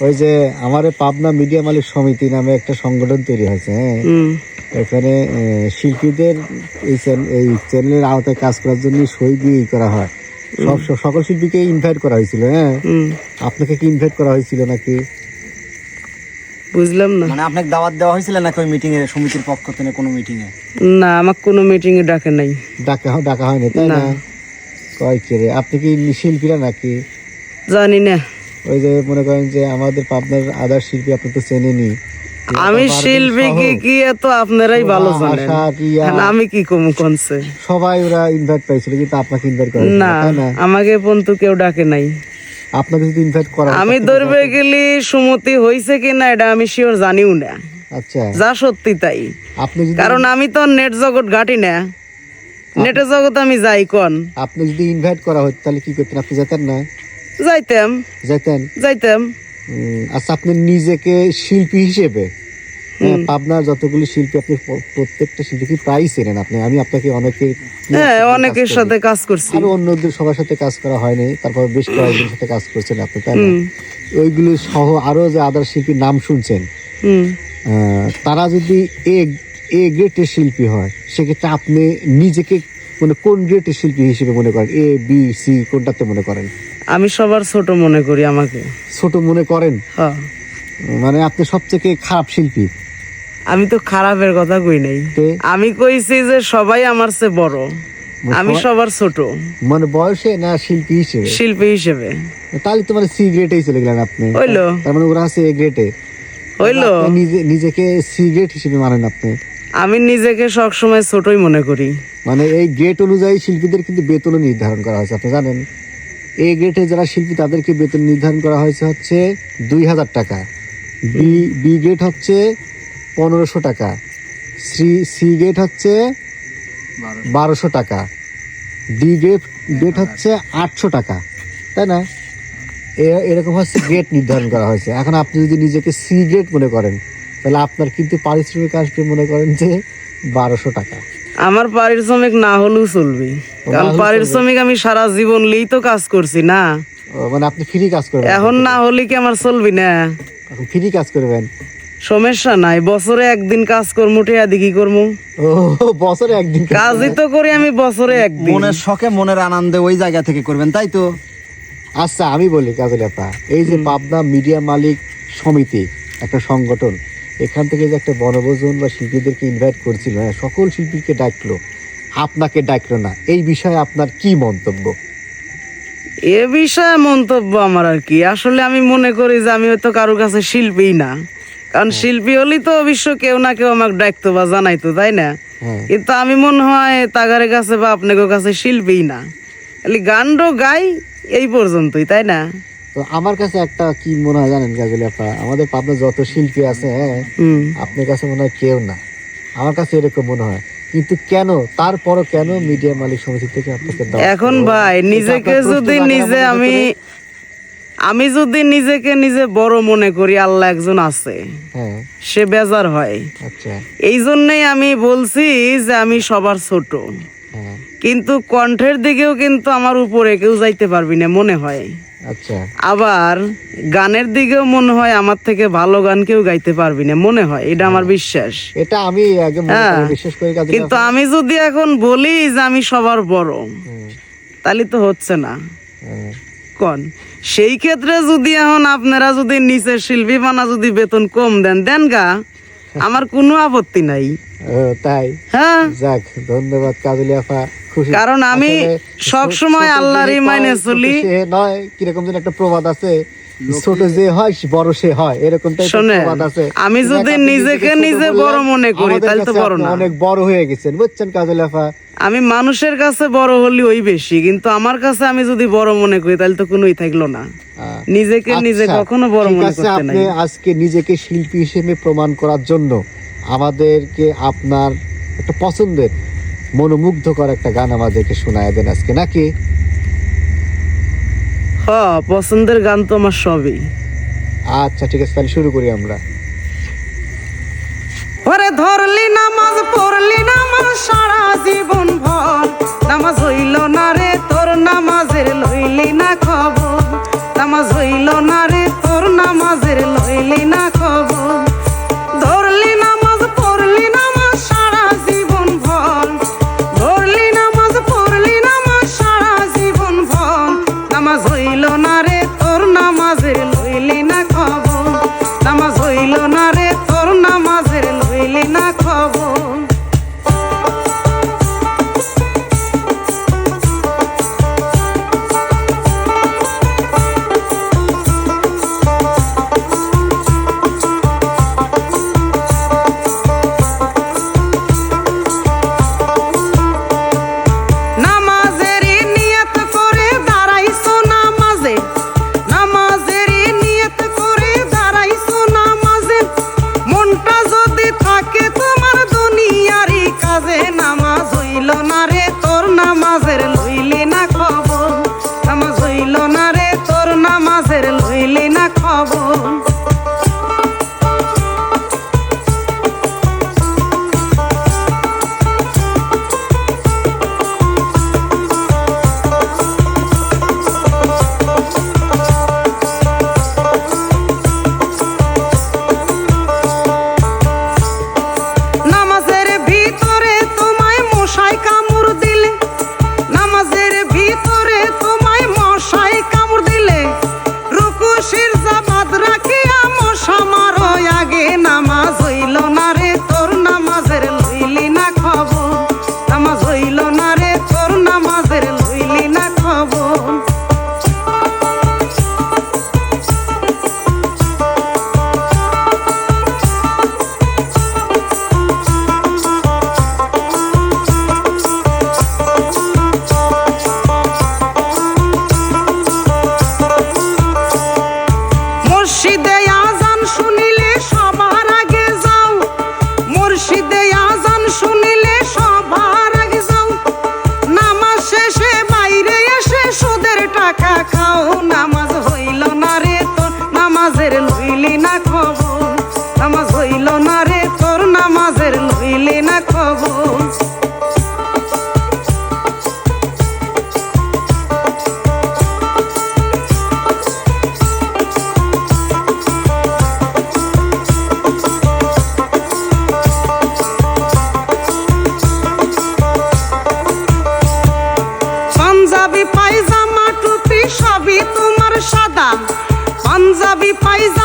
ওই যে আমার পাবনা মিডিয়া মালিক সমিতি নামে একটা সংগঠন তৈরি হয়েছে হ্যাঁ। এখানে শিল্পীদের এই এই চ্যানেলের আওতায় কাজ করার জন্য সই দিয়ে করা হয়। সব সব- সকল শিল্পীকে ইনভাইট করা হয়েছিল হ্যাঁ। আপনাকে কি ইনভাইট করা হয়েছিল নাকি? বুঝলাম না। মানে আপনাকে দাওয়াত দেওয়া হয়েছিল নাকি ওই মিটিং এ সমিতির পক্ষ থেকে কোনো মিটিং এ না আমার কোনো মিটিং এ ডাকে নাই। ডাকা ডাকা হয়নি তাই না। না। কয় কে রে আপনি কি শিল্পীরা নাকি? জানি না। ওই যে মনে করেন যে আমাদের পাবনার আদার শিল্পী আপনি তো চেনেনি আমি শিল্পী কি কি এত আপনারাই ভালো জানেন? এখন আমি কি কম কোনছে সবাই ওরা ইনভাইট পাইছিল কিন্তু আপনাকে ইনভাইট করা না আমাকে পর্যন্ত কেউ ডাকে নাই। আপনাকে যদি ইনভাইট করা আমি ধরবে গেলি সুমতি হয়েছে কি না এটা আমি শিওর জানিও না। আচ্ছা। যা সত্যি তাই। আপনি যদি কারণ আমি তো নেট জগৎ ঘাটি না। নেটের জগৎ আমি যাই কোন? আপনি যদি ইনভাইট করা হতো তাহলে কি করতেন? আপনি যেতেন না? যাইতাম। যেতেন যাইতাম। আচ্ছা আপনি নিজেকে শিল্পী হিসেবে হ্যাঁ, পাবনার যতগুলি শিল্পী আপনি প্রত্যেকটা শিল্পী কি প্রায় চেনেন আপনি। আমি আপনাকে অনেকের হ্যাঁ অনেকের সাথে কাজ করছি। আরও অন্যদের সবার সাথে কাজ করা হয়নি তারপর বেশ কয়েকজনের সাথে কাজ করছেন আপনি তাই ওইগুলো সহ আরও যে আদার শিল্পীর নাম শুনছেন তারা যদি এ এ গ্রেটের শিল্পী হয় সেক্ষেত্রে আপনি নিজেকে মানে কোন গ্রেটের শিল্পী হিসেবে মনে করেন? এ বি সি কোনটাতে মনে করেন? আমি সবার ছোট মনে করি আমাকে। ছোট মনে করেন? হ্যাঁ। মানে আপনি সবথেকে খারাপ শিল্পী? আমি তো খারাপের কথা কই নাই। আমি কইছি যে সবাই আমার চেয়ে বড়। আমি সবার ছোট। মানে বয়সে না শিল্পী হিসেবে? শিল্পী হিসেবে। তাহলে তো মানে সি গ্রেটেই চলে গেলেন আপনি। হইল। তার মানে ওরা আছে এ। গ্রেটে হইল নিজে নিজেকে সি গ্রেট হিসেবে মানেন আপনি। আমি নিজেকে সবসময় ছোটই মনে করি। মানে এই গ্রেড অনুযায়ী শিল্পীদের কিন্তু বেতনও নির্ধারণ করা হয়েছে, আপনি জানেন। এই গ্রেডে যারা শিল্পী, তাদেরকে বেতন নির্ধারণ করা হয়েছে হচ্ছে দুই হাজার টাকা। বি বি গ্রেড হচ্ছে পনেরোশো টাকা। সি সি গ্রেড হচ্ছে বারোশো টাকা। ডি গ্রেড গ্রেড হচ্ছে আটশো টাকা। তাই না? এ- এরকম হচ্ছে গ্রেড নির্ধারণ করা হয়েছে। এখন আপনি যদি নিজেকে সি গ্রেড মনে করেন তাহলে আপনার কিন্তু পারিশ্রমিক আসবে মনে করেন যে বারোশো টাকা। আমার পারিশ্রমিক না হলেও চলবে। কারণ পারিশ্রমিক আমি সারা জীবন লিই তো কাজ করছি না? ও, মানে আপনি ফ্রি কাজ করবেন। এখন না হলে কি আমার চলবে না? এখন ফ্রি কাজ করবেন। সমস্যা নাই বছরে একদিন কাজ করমু টিয়া দেখি করমু। ও বছরে একদিন কাজ- কাজই তো করি আমি বছরে একদিন। মনের শখে মনের আনন্দে ওই জায়গা থেকে করবেন তাই তো? আচ্ছা আমি বলি কাজলাপা এই যে পাবনা মিডিয়া মালিক সমিতি একটা সংগঠন এখান থেকে যে একটা বনভোজন বা শিল্পীদেরকে ইনভাইট করছিল হ্যাঁ সকল শিল্পীকে ডাকলো। আপনাকে ডাকলো না। এই বিষয়ে আপনার কি মন্তব্য? এ বিষয়ে মন্তব্য আমার আর কি। আসলে আমি মনে করি যে আমি হয়তো কারোর কাছে শিল্পী না। কারণ শিল্পী হলেই তো অবশ্য কেউ না কেউ আমাকে ডাকতো বা জানাইতো তাই না? হ্যাঁ। কিন্তু আমি মনে হয় তাগারের কাছে বা আপনাদের কাছে শিল্পী না। খালি গানও গাই এই পর্যন্তই তাই না? তো আমার কাছে একটা কি মনে হয় জানেন কাজলাপা আমাদের পাবনা যত শিল্পী আছে হ্যাঁ আপনার কাছে মনে হয় কেউ না। আমার কাছে এরকম মনে হয়। কিন্তু কেন তারপরও কেন মিডিয়া মালিক সমিতি থেকে আপনাকে এখন ভাই নিজেকে যদি নিজে আমি আমি যদি নিজেকে নিজে বড় মনে করি আল্লাহ একজন আছে। হ্যাঁ। সে বেজার হয়। আচ্ছা। এই জন্যই আমি বলছি যে আমি সবার ছোট। হ্যাঁ। কিন্তু কণ্ঠের দিকেও কিন্তু আমার উপরে কেউ যাইতে পারবি না মনে হয়। আবার গানের দিকেও মনে হয় আমার থেকে ভালো গান কেউ গাইতে পারবি না মনে হয় এটা আমার বিশ্বাস। এটা আমি আগে হ্যাঁ। করি, বিশেষ করে কিন্তু আমি যদি এখন বলি যে আমি সবার বড় তাহলে তো হচ্ছে না। কোন? সেই ক্ষেত্রে যদি এখন আপনারা যদি নিচের শিল্পী বানা যদি বেতন কম দেন দেন গা। আমার কোনো আপত্তি নাই। তাই? হ্যাঁ। যাক ধন্যবাদ কাজলি আপা খুশি কারণ আমি সব সময় আল্লাহরই মাইনে চলি। নয় কীরকম যেন একটা প্রবাদ আছে। ছোট যে হয় বড় সে হয়। এরকম আছে। আমি যদি নিজেকে নিজে বড় মনে করি, তাহলে তো বড় আপনি না। অনেক বড় হয়ে গেছেন। বুঝছেন কাজলি আপা আমি মানুষের কাছে বড় হলি ওই বেশি কিন্তু আমার কাছে আমি যদি বড় মনে করি তাহলে তো কোনোই থাকল না। নিজেকে নিজে আচ্ছা, কখনো বড় মনে করতে নাই। আজকে নিজেকে শিল্পী হিসেবে প্রমাণ করার জন্য আমাদেরকে আপনার একটা পছন্দের মনোমুগ্ধকর একটা গান আমাদেরকে শোনায় দেন আজকে নাকি? হ পছন্দের গান তো আমার সবই। আচ্ছা ঠিক আছে তাহলে শুরু করি আমরা। ওরে ধরলি নামাজ পড়লি নামাজ সারা জীবন ভর। পাই